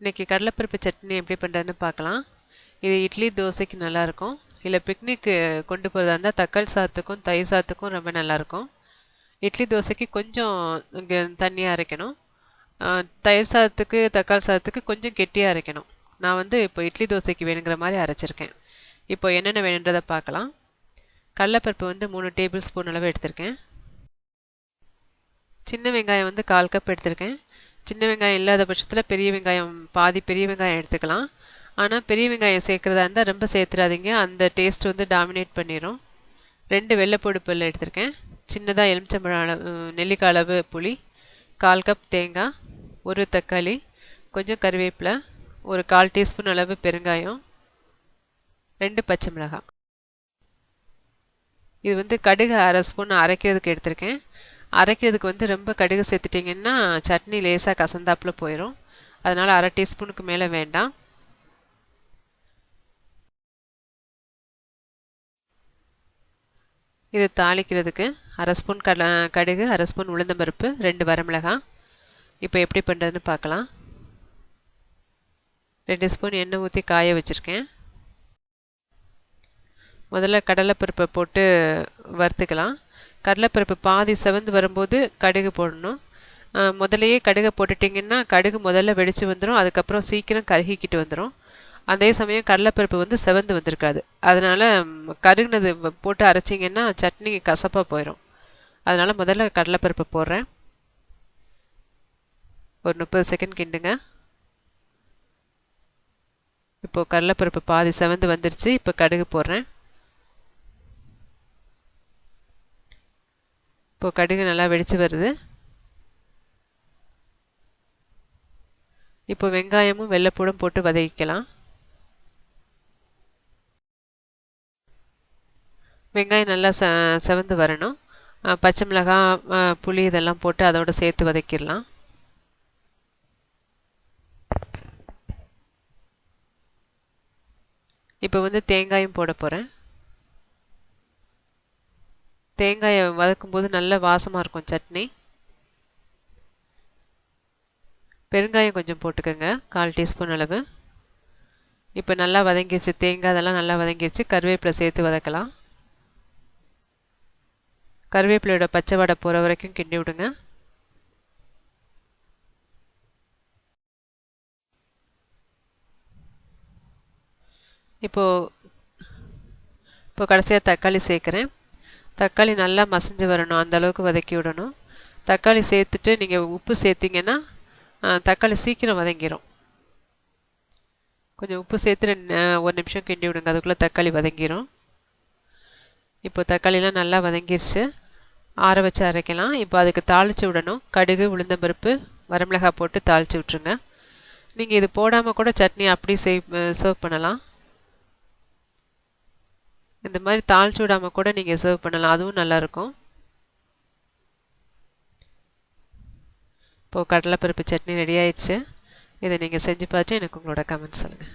இன்றைக்கி கடலைப்பருப்பு சட்னி எப்படி பண்ணுறதுன்னு பார்க்கலாம். இது இட்லி தோசைக்கு நல்லாயிருக்கும். இல்லை பிக்னிக்கு கொண்டு போகிறதா இருந்தால் தக்காளி சாத்துக்கும் தயிர் சாத்துக்கும் ரொம்ப நல்லாயிருக்கும். இட்லி தோசைக்கு கொஞ்சம் இங்கே தண்ணியாக அரைக்கணும். தயிர் சாதத்துக்கு தக்காளி சாதத்துக்கு கொஞ்சம் கெட்டியாக அரைக்கணும். நான் வந்து இப்போ இட்லி தோசைக்கு வேணுங்கிற மாதிரி அரைச்சிருக்கேன். இப்போ என்னென்ன வேணுன்றதை பார்க்கலாம். கடலைப்பருப்பு வந்து மூணு டேபிள் ஸ்பூன் அளவு எடுத்திருக்கேன். சின்ன வெங்காயம் வந்து கால் கப் எடுத்திருக்கேன். சின்ன வெங்காயம் இல்லாத பட்சத்தில் பெரிய வெங்காயம் பாதி பெரிய வெங்காயம் எடுத்துக்கலாம். ஆனால் பெரிய வெங்காயம் சேர்க்குறதா இருந்தால் ரொம்ப சேர்த்துடாதீங்க அந்த டேஸ்ட் வந்து டாமினேட் பண்ணிடும் ரெண்டு வெள்ளைப்பூடு பல் எடுத்திருக்கேன். சின்னதாக எலுமிச்சம்பழம் அளவு நெல்லிக்காய் அளவு புளி கால் கப் தேங்காய் ஒரு தக்காளி கொஞ்சம் கருவேப்பிலை ஒரு கால் டீஸ்பூன் அளவு பெருங்காயம் ரெண்டு பச்சை மிளகாய். இது வந்து கடுகு அரை ஸ்பூன் அரைக்கிறதுக்கு எடுத்திருக்கேன். அரைக்கிறதுக்கு வந்து ரொம்ப கடுகு சேர்த்துட்டிங்கன்னா சட்னி லேசாக கசந்தாப்பில் போயிடும் அதனால் அரை டீஸ்பூனுக்கு மேலே வேண்டாம். இது தாளிக்கிறதுக்கு அரை ஸ்பூன் கட கடுகு அரை ஸ்பூன் உளுந்தம்பருப்பு ரெண்டு வரமிளகாய் இப்போ எப்படி பண்ணுறதுன்னு பார்க்கலாம். ரெண்டு ஸ்பூன் எண்ணெய் ஊற்றி காய வச்சுருக்கேன். முதல்ல கடலைப்பருப்பை போட்டு வறுத்துக்கலாம். கடலைப்பருப்பு பாதி செவந்து வரும்போது கடுகு போடணும். முதலையே கடுகை போட்டுட்டிங்கன்னா கடுகு முதல்ல வெடித்து வந்துடும் அதுக்கப்புறம் சீக்கிரம் கருகிக்கிட்டு வந்துடும் அதே சமயம் கடலைப்பருப்பு வந்து செவந்து வந்திருக்காது. அதனால் கருகுனது போட்டு அரைச்சிங்கன்னா சட்னி கசப்பாக போயிடும் அதனால் முதல்ல கடலைப்பருப்பு போடுறேன். ஒரு முப்பது செகண்ட் கிண்டுங்க. இப்போது கடலைப்பருப்பு பாதி செவந்து வந்துருச்சு. இப்போ கடுகு போடுறேன். இப்போ கடுகு நல்லா வெடித்து வருது. இப்போ வெங்காயமும் வெள்ளைப்பூடும் போட்டு வதக்கிக்கலாம். வெங்காயம் நல்லா ச செவந்து வரணும். பச்சை மிளகாய் புளி இதெல்லாம் போட்டு அதோட சேர்த்து வதக்கிடலாம். இப்போ வந்து தேங்காயும் போட போகிறேன் தேங்காயை வதக்கும்போது நல்ல வாசமாக இருக்கும் சட்னி. பெருங்காயம் கொஞ்சம் போட்டுக்கோங்க கால் டீஸ்பூன் அளவு. இப்போ நல்லா வதங்கிடுச்சு தேங்காய் அதெல்லாம் நல்லா வதங்கிடுச்சு கருவேப்பிலை சேர்த்து வதக்கலாம். கருவேப்பிலையோட பச்சை வடை போகிற வரைக்கும் கிண்டி விடுங்க. இப்போது இப்போ கடைசியாக தக்காளி சேர்க்குறேன். தக்காளி நல்லா மசிஞ்சு வரணும் அந்த அளவுக்கு வதக்கி விடணும். தக்காளி சேர்த்துட்டு நீங்கள் உப்பு சேர்த்திங்கன்னா தக்காளி சீக்கிரம் வதங்கிடும் கொஞ்சம் உப்பு சேர்த்து ரெண்டு ஒரு நிமிஷம் கிண்டி விடுங்க அதுக்குள்ளே தக்காளி வதங்கிடும் இப்போ தக்காளிலாம் நல்லா வதங்கிருச்சு. ஆற வச்சு அரைக்கலாம். இப்போ அதுக்கு தாளித்து விடணும். கடுகு உளுந்தம்பருப்பு வரமிளகாய் போட்டு தாளித்து விட்ருங்க நீங்கள் இது போடாமல் கூட சட்னி அப்படி சேவ் சர்வ் பண்ணலாம். இந்த மாதிரி தாளிச்சு விடாமல் கூட நீங்கள் சர்வ் பண்ணலாம். அதுவும் நல்லாயிருக்கும். இப்போது கடலைப்பருப்பு சட்னி ரெடி ஆயிடுச்சு. இதை நீங்கள் செஞ்சு பார்த்து எனக்கு உங்களோட கமெண்ட் சொல்லுங்கள்